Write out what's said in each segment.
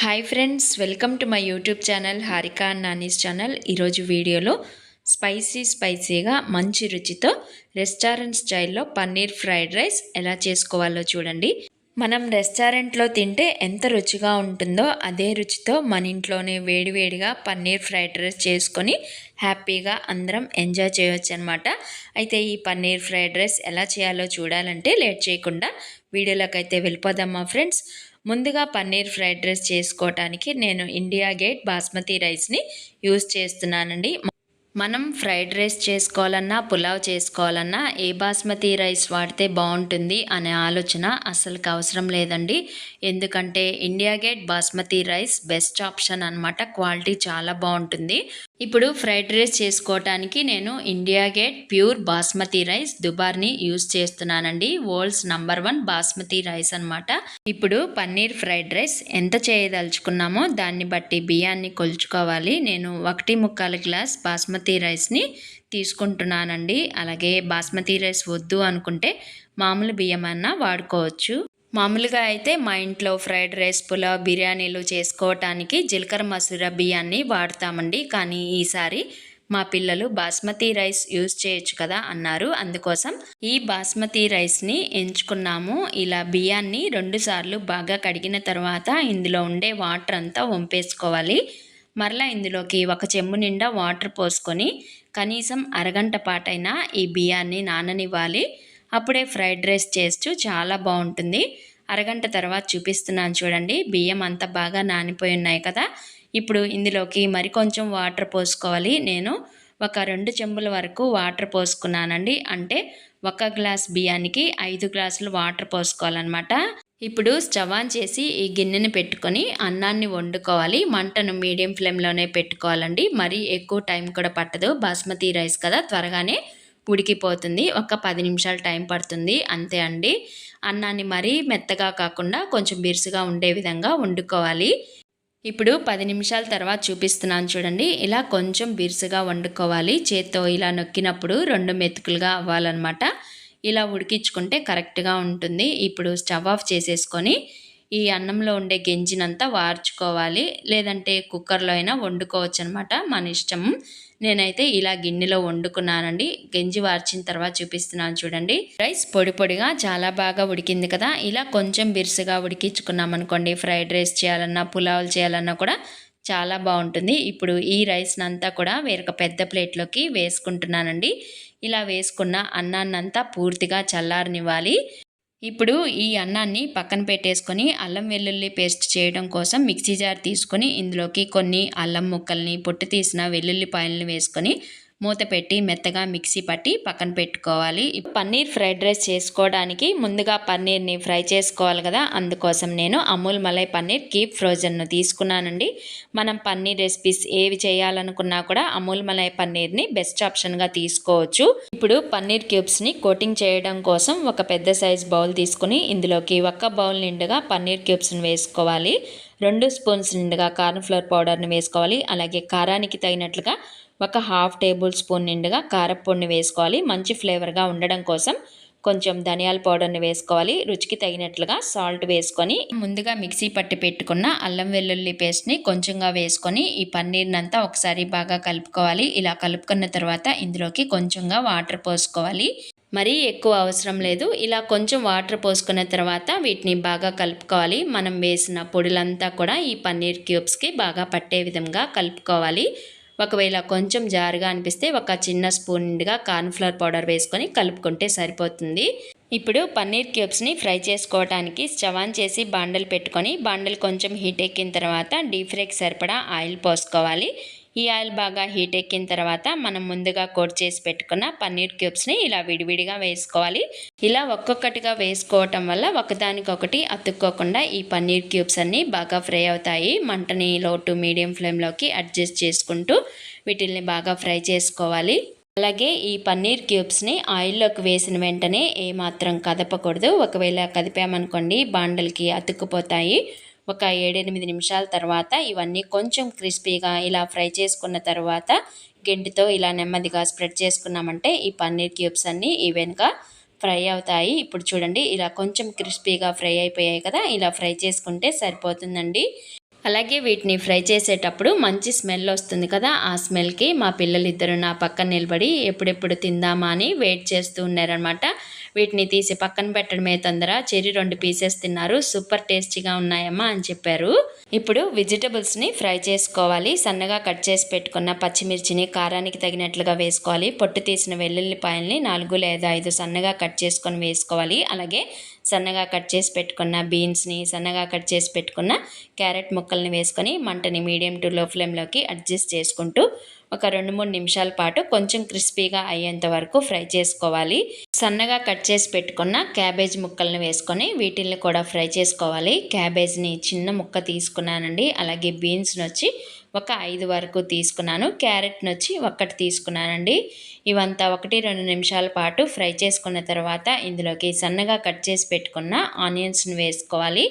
Hi friends welcome to my YouTube channel Harika and Nani's channel ఈరోజు వీడియోలో spicy స్పైసీగా మంచి రుచితో రెస్టారెంట్ స్టైల్లో పన్నీర్ ఫ్రైడ్ రైస్ ఎలా చేసుకోవాలో చూడండి. మనం రెస్టారెంట్లో తింటే ఎంత రుచిగా ఉంటుందో అదే రుచితో మన ఇంట్లోనే వేడివేడిగా పన్నీర్ ఫ్రైడ్ రైస్ చేసుకొని హ్యాపీగా అందరం ఎంజాయ్ చేయొచ్చు అనమాట అయితే ఈ పన్నీర్ ఫ్రైడ్ రైస్ ఎలా చేయాలో చూడాలంటే లేట్ చేయకుండా వీడియోలోకి అయితే వెళ్ళిపోదామా ఫ్రెండ్స్ ముందుగా పన్నీర్ ఫ్రైడ్ రైస్ చేసుకోవటానికి నేను ఇండియా గేట్ బాస్మతి రైస్ని యూస్ చేస్తున్నానండి. మనం ఫ్రైడ్ రైస్ చేసుకోవాలన్నా పులావ్ చేసుకోవాలన్నా ఏ బాస్మతి రైస్ వాడితే బాగుంటుంది అనే ఆలోచన అసలుకి అవసరం లేదండి. ఎందుకంటే India Gate basmati rice best option అనమాట క్వాలిటీ చాలా బాగుంటుంది. ఇప్పుడు ఫ్రైడ్ రైస్ చేసుకోవటానికి నేను India Gate pure basmati rice దుబార్ని use చేస్తున్నానండి. World's number one basmati rice అనమాట ఇప్పుడు పన్నీర్ ఫ్రైడ్ రైస్ ఎంత చేయదలుచుకున్నామో దాన్ని బట్టి బియ్యాన్ని కొలుచుకోవాలి. నేను ఒకటి ముక్కాల గ్లాస్ బాస్మతి బాస్మతి రైస్ని తీసుకుంటున్నానండి. అలాగే బాస్మతి రైస్ వద్దు అనుకుంటే మామూలు బియ్యం అన్నా వాడుకోవచ్చు. మామూలుగా అయితే మా ఇంట్లో ఫ్రైడ్ రైస్ పులావ్ బిర్యానీలు చేసుకోవటానికి జీలకర్ర మసూర బియ్యాన్ని వాడతామండి. కానీ ఈసారి మా పిల్లలు బాస్మతి రైస్ యూజ్ చేయొచ్చు కదా అన్నారు. అందుకోసం ఈ బాస్మతి రైస్ని ఎంచుకున్నాము. ఇలా బియ్యాన్ని రెండుసార్లు బాగా కడిగిన తర్వాత ఇందులో ఉండే వాటర్ అంతా వంపేసుకోవాలి. మరలా ఇందులోకి ఒక చెంబు నిండా వాటర్ పోసుకొని కనీసం అరగంట పాటైనా ఈ బియ్యాన్ని నాననివ్వాలి. అప్పుడే ఫ్రైడ్ రైస్ చేస్తూ చాలా బాగుంటుంది. అరగంట తర్వాత చూపిస్తున్నాను చూడండి. బియ్యం అంతా బాగా నానిపోయి ఉన్నాయి కదా. ఇప్పుడు ఇందులోకి మరికొంచెం వాటర్ పోసుకోవాలి. నేను ఒక రెండు చెంబుల వరకు వాటర్ పోసుకున్నానండి. అంటే ఒక గ్లాస్ బియ్యానికి ఐదు గ్లాసులు వాటర్ పోసుకోవాలన్నమాట. ఇప్పుడు స్టవ్ ఆన్ చేసి ఈ గిన్నెని పెట్టుకొని అన్నాన్ని వండుకోవాలి. మంటను మీడియం ఫ్లేమ్లోనే పెట్టుకోవాలండి. మరీ ఎక్కువ టైం కూడా పట్టదు. బాస్మతి రైస్ కదా త్వరగానే ఉడికిపోతుంది. ఒక పది నిమిషాలు టైం పడుతుంది. అంతే అండి. అన్నాన్ని మరీ మెత్తగా కాకుండా కొంచెం బిరుసుగా ఉండే విధంగా వండుకోవాలి. ఇప్పుడు పది నిమిషాల తర్వాత చూపిస్తున్నాను చూడండి. ఇలా కొంచెం బిరుసుగా వండుకోవాలి. చేత్తో ఇలా నొక్కినప్పుడు రెండు మెతుకులుగా అవ్వాలన్నమాట. ఇలా ఉడికించుకుంటే కరెక్ట్గా ఉంటుంది. ఇప్పుడు స్టవ్ ఆఫ్ చేసేసుకొని ఈ అన్నంలో ఉండే గెంజినంతా వార్చుకోవాలి. లేదంటే కుక్కర్లో అయినా వండుకోవచ్చు అనమాట మన ఇష్టం. నేనైతే ఇలా గిన్నెలో వండుకున్నానండి. గంజి వార్చిన తర్వాత చూపిస్తున్నాను చూడండి. రైస్ పొడి పొడిగా చాలా బాగా ఉడికింది కదా. ఇలా కొంచెం బిరుసుగా ఉడికించుకున్నాం అనుకోండి ఫ్రైడ్ రైస్ చేయాలన్నా పులావులు చేయాలన్నా కూడా చాలా బాగుంటుంది. ఇప్పుడు ఈ రైస్నంతా కూడా వేరొక పెద్ద ప్లేట్లోకి వేసుకుంటున్నానండి. ఇలా వేసుకున్న అన్నాన్నంతా పూర్తిగా చల్లారనివ్వాలి. ఇప్పుడు ఈ అన్నాన్ని పక్కన పెట్టేసుకొని అల్లం వెల్లుల్లి పేస్ట్ చేయడం కోసం మిక్సీ జార్ తీసుకొని ఇందులోకి కొన్ని అల్లం ముక్కల్ని పొట్టు తీసిన వెల్లుల్లిపాయలని వేసుకొని మూత పెట్టి మెత్తగా మిక్సీ పట్టి పక్కన పెట్టుకోవాలి. పన్నీర్ ఫ్రైడ్ రైస్ చేసుకోవడానికి ముందుగా పన్నీర్ని ఫ్రై చేసుకోవాలి కదా. అందుకోసం నేను అమూల్ మలై పన్నీర్ కీప్ ఫ్రోజన్ను తీసుకున్నానండి. మనం పన్నీర్ రెసిపీస్ ఏవి చేయాలనుకున్నా కూడా అమూల్ మలై పన్నీర్ని బెస్ట్ ఆప్షన్గా తీసుకోవచ్చు. ఇప్పుడు పన్నీర్ క్యూబ్స్ని కోటింగ్ చేయడం కోసం ఒక పెద్ద సైజ్ బౌల్ తీసుకుని ఇందులోకి ఒక్క బౌల్ నిండుగా పన్నీర్ క్యూబ్స్ని వేసుకోవాలి. రెండు స్పూన్స్ నిండుగా కార్న్ఫ్లవర్ పౌడర్ని వేసుకోవాలి. అలాగే కారానికి తగినట్లుగా ఒక హాఫ్ టేబుల్ స్పూన్ నిండుగా కారపొడిని వేసుకోవాలి. మంచి ఫ్లేవర్గా ఉండడం కోసం కొంచెం ధనియాల పౌడర్ని వేసుకోవాలి. రుచికి తగినట్లుగా సాల్ట్ వేసుకొని ముందుగా మిక్సీ పట్టి పెట్టుకున్న అల్లం వెల్లుల్లి పేస్ట్ని కొంచెంగా వేసుకొని ఈ పన్నీర్నంతా ఒకసారి బాగా కలుపుకోవాలి. ఇలా కలుపుకున్న తర్వాత ఇందులోకి కొంచెంగా వాటర్ పోసుకోవాలి. మరీ ఎక్కువ అవసరం లేదు. ఇలా కొంచెం వాటర్ పోసుకున్న తర్వాత వీటిని బాగా కలుపుకోవాలి. మనం వేసిన పొడులంతా కూడా ఈ పన్నీర్ క్యూబ్స్కి బాగా పట్టే విధంగా కలుపుకోవాలి. ఒకవేళ కొంచెం జారుగా అనిపిస్తే ఒక చిన్న స్పూన్ నిండుగా కార్న్ఫ్లవర్ పౌడర్ వేసుకొని కలుపుకుంటే సరిపోతుంది. ఇప్పుడు పన్నీర్ క్యూబ్స్ని ఫ్రై చేసుకోవడానికి స్టవాన్ చేసి బాండలు పెట్టుకొని బాండలు కొంచెం హీట్ ఎక్కిన తర్వాత డీప్ ఫ్రైకి సరిపడా ఆయిల్ పోసుకోవాలి. ఈ ఆయిల్ బాగా హీట్ ఎక్కిన తర్వాత మనం ముందుగా కోట్ చేసి పెట్టుకున్న పన్నీర్ క్యూబ్స్ని ఇలా విడివిడిగా వేసుకోవాలి. ఇలా ఒక్కొక్కటిగా వేసుకోవటం వల్ల ఒకదానికొకటి అతుక్కోకుండా ఈ పన్నీర్ క్యూబ్స్ అన్నీ బాగా ఫ్రై అవుతాయి. మంటని లో టు మీడియం ఫ్లేమ్లోకి అడ్జస్ట్ చేసుకుంటూ వీటిల్ని బాగా ఫ్రై చేసుకోవాలి. అలాగే ఈ పన్నీర్ క్యూబ్స్ని ఆయిల్లోకి వేసిన వెంటనే ఏమాత్రం కదపకూడదు. ఒకవేళ కదిపామనుకోండి బాండల్కి అతుక్కుపోతాయి. ఒక ఏడెనిమిది నిమిషాల తర్వాత ఇవన్నీ కొంచెం క్రిస్పీగా ఇలా ఫ్రై చేసుకున్న తర్వాత గెంటితో ఇలా నెమ్మదిగా స్ప్రెడ్ చేసుకున్నామంటే ఈ పన్నీర్ క్యూబ్స్ అన్నీ ఈవెన్గా ఫ్రై అవుతాయి. ఇప్పుడు చూడండి ఇలా కొంచెం క్రిస్పీగా ఫ్రై అయిపోయాయి కదా ఇలా ఫ్రై చేసుకుంటే సరిపోతుందండి. అలాగే వీటిని ఫ్రై చేసేటప్పుడు మంచి స్మెల్ వస్తుంది కదా ఆ స్మెల్కి మా పిల్లలిద్దరు నా పక్కన నిలబడి ఎప్పుడెప్పుడు తిందామా అని వెయిట్ చేస్తూ ఉన్నారనమాట వీటిని తీసి పక్కన పెట్టడమే తొందర. చెర్రీ రెండు పీసెస్ తిన్నారు. సూపర్ టేస్టీగా ఉన్నాయమ్మా అని చెప్పారు. ఇప్పుడు వెజిటబుల్స్ని ఫ్రై చేసుకోవాలి. సన్నగా కట్ చేసి పెట్టుకున్న పచ్చిమిర్చిని కారానికి తగినట్లుగా వేసుకోవాలి. పొట్టు తీసిన వెల్లుల్లిపాయల్ని నాలుగు లేదా ఐదు సన్నగా కట్ చేసుకొని వేసుకోవాలి. అలాగే సన్నగా కట్ చేసి పెట్టుకున్న బీన్స్ని సన్నగా కట్ చేసి పెట్టుకున్న క్యారెట్ ముక్కల్ని వేసుకొని మంటని మీడియం టు లో ఫ్లేమ్లోకి అడ్జస్ట్ చేసుకుంటూ ఒక రెండు మూడు నిమిషాల పాటు కొంచెం క్రిస్పీగా అయ్యేంత వరకు ఫ్రై చేసుకోవాలి. సన్నగా కట్ చేసి పెట్టుకున్న క్యాబేజ్ ముక్కల్ని వేసుకొని వీటిల్ని కూడా ఫ్రై చేసుకోవాలి. క్యాబేజ్ని చిన్న ముక్క తీసుకున్నానండి. అలాగే బీన్స్ని వచ్చి ఒక ఐదు వరకు తీసుకున్నాను. క్యారెట్ని వచ్చి ఒక్కటి తీసుకున్నానండి. ఇవంతా ఒకటి రెండు నిమిషాల పాటు ఫ్రై చేసుకున్న తర్వాత ఇందులోకి సన్నగా కట్ చేసి పెట్టుకున్న ఆనియన్స్ని వేసుకోవాలి.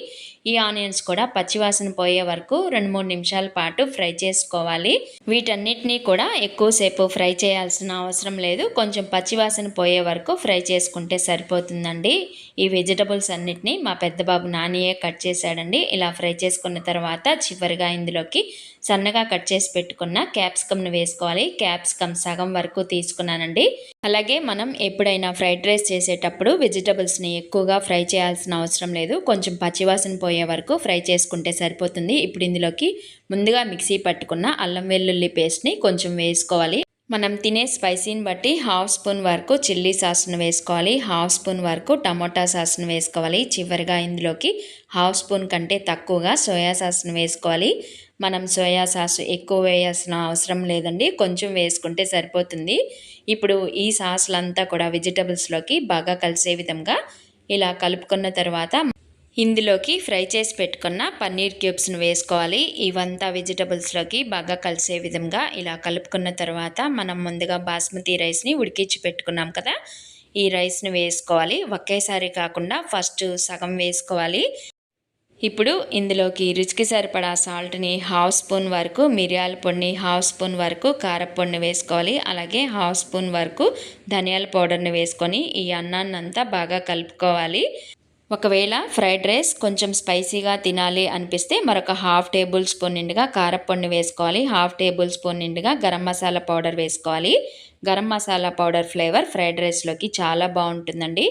ఈ ఆనియన్స్ కూడా పచ్చివాసన పోయే వరకు రెండు మూడు నిమిషాల పాటు ఫ్రై చేసుకోవాలి. వీటన్నిటినీ కూడా ఎక్కువసేపు ఫ్రై చేయాల్సిన అవసరం లేదు. కొంచెం పచ్చివాసన పోయే వరకు ఫ్రై చేసుకుంటే సరిపోతుందండి. ఈ వెజిటబుల్స్ అన్నిటినీ మా పెద్ద బాబు నానియే కట్ చేశాడండి. ఇలా ఫ్రై చేసుకున్న తర్వాత చివరిగా ఇందులోకి సన్నగా కట్ చేసి పెట్టుకున్న క్యాప్సికమ్ను వేసుకోవాలి. క్యాప్సికమ్ సగం వరకు తీసుకున్నానండి. అలాగే మనం ఎప్పుడైనా ఫ్రైడ్ రైస్ చేసేటప్పుడు వెజిటబుల్స్ని ఎక్కువగా ఫ్రై చేయాల్సిన అవసరం లేదు. కొంచెం పచ్చివాసన పోయే వరకు ఫ్రై చేసుకుంటే సరిపోతుంది. ఇప్పుడు ఇందులోకి ముందుగా మిక్సీ పట్టుకున్న అల్లం వెల్లుల్లి పేస్ట్ని కొంచెం వేసుకోవాలి. మనం తినే స్పైసీని బట్టి హాఫ్ స్పూన్ వరకు చిల్లీ సాస్ను వేసుకోవాలి. హాఫ్ స్పూన్ వరకు టమోటా సాస్ను వేసుకోవాలి. చివరిగా ఇందులోకి హాఫ్ స్పూన్ కంటే తక్కువగా సోయా సాస్ను వేసుకోవాలి. మనం సోయా సాస్ ఎక్కువ వేయాల్సిన అవసరం లేదండి. కొంచెం వేసుకుంటే సరిపోతుంది. ఇప్పుడు ఈ సాస్లంతా కూడా వెజిటబుల్స్లోకి బాగా కలిసే విధంగా ఇలా కలుపుకున్న తర్వాత ఇందులోకి ఫ్రై చేసి పెట్టుకున్న పన్నీర్ క్యూబ్స్ను వేసుకోవాలి. ఇవంతా వెజిటబుల్స్లోకి బాగా కలిసే విధంగా ఇలా కలుపుకున్న తర్వాత మనం ముందుగా బాస్మతి రైస్ని ఉడికించి పెట్టుకున్నాం కదా. ఈ రైస్ని వేసుకోవాలి. ఒకేసారి కాకుండా ఫస్ట్ సగం వేసుకోవాలి. ఇప్పుడు ఇందులోకి రుచికి సరిపడా సాల్ట్ని హాఫ్ స్పూన్ వరకు మిరియాల పొడిని హాఫ్ స్పూన్ వరకు కారపొడిని వేసుకోవాలి. అలాగే హాఫ్ స్పూన్ వరకు ధనియాల పౌడర్ని వేసుకొని ఈ అన్నాన్నంతా బాగా కలుపుకోవాలి. ఒకవేళ ఫ్రైడ్ రైస్ కొంచెం స్పైసీగా తినాలి అనిపిస్తే మరొక హాఫ్ టేబుల్ స్పూన్ నిండుగా కారపొడిని వేసుకోవాలి. హాఫ్ టేబుల్ స్పూన్ నిండుగా గరం మసాలా పౌడర్ వేసుకోవాలి. Garam masala powder flavour fried రైస్లోకి చాలా బాగుంటుందండి.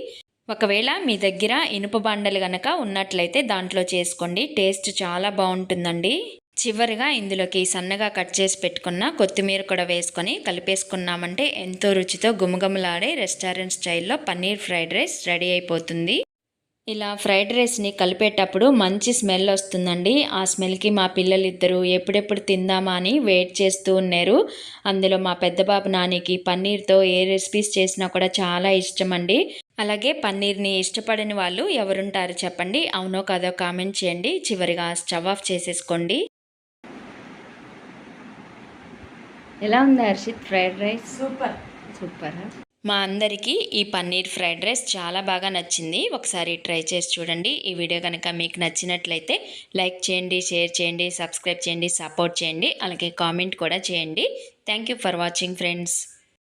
ఒకవేళ మీ దగ్గర ఇనుప బండలు గనక ఉన్నట్లయితే దాంట్లో చేసుకోండి. టేస్ట్ చాలా బాగుంటుందండి. చివరిగా ఇందులోకి సన్నగా కట్ చేసి పెట్టుకున్న కొత్తిమీర కూడా వేసుకొని కలిపేసుకున్నామంటే ఎంతో రుచితో గుమగుమలాడే రెస్టారెంట్ స్టైల్లో పన్నీర్ ఫ్రైడ్ రైస్ రెడీ అయిపోతుంది. ఇలా ఫ్రైడ్ రైస్ని కలిపేటప్పుడు మంచి స్మెల్ వస్తుందండి. ఆ స్మెల్కి మా పిల్లలిద్దరూ ఎప్పుడెప్పుడు తిందామా అని వెయిట్ చేస్తూ ఉన్నారు. అందులో మా పెద్ద బాబు నానికి పన్నీర్తో ఏ రెసిపీస్ చేసినా కూడా చాలా ఇష్టం అండి అలాగే పన్నీర్ని ఇష్టపడని వాళ్ళు ఎవరుంటారు చెప్పండి. అవునో కాదో కామెంట్ చేయండి. చివరిగా స్టవ్ ఆఫ్ చేసేసుకోండి. ఎలా ఉంది Harshit? Fried rice? Super. Super? మా అందరికీ ఈ పన్నీర్ ఫ్రైడ్ రైస్ చాలా బాగా నచ్చింది. ఒకసారి ట్రై చేసి చూడండి. ఈ వీడియో కనుక మీకు నచ్చినట్లయితే లైక్ చేయండి షేర్ చేయండి సబ్స్క్రైబ్ చేయండి సపోర్ట్ చేయండి అలాగే కామెంట్ కూడా చేయండి. Thank you for watching friends.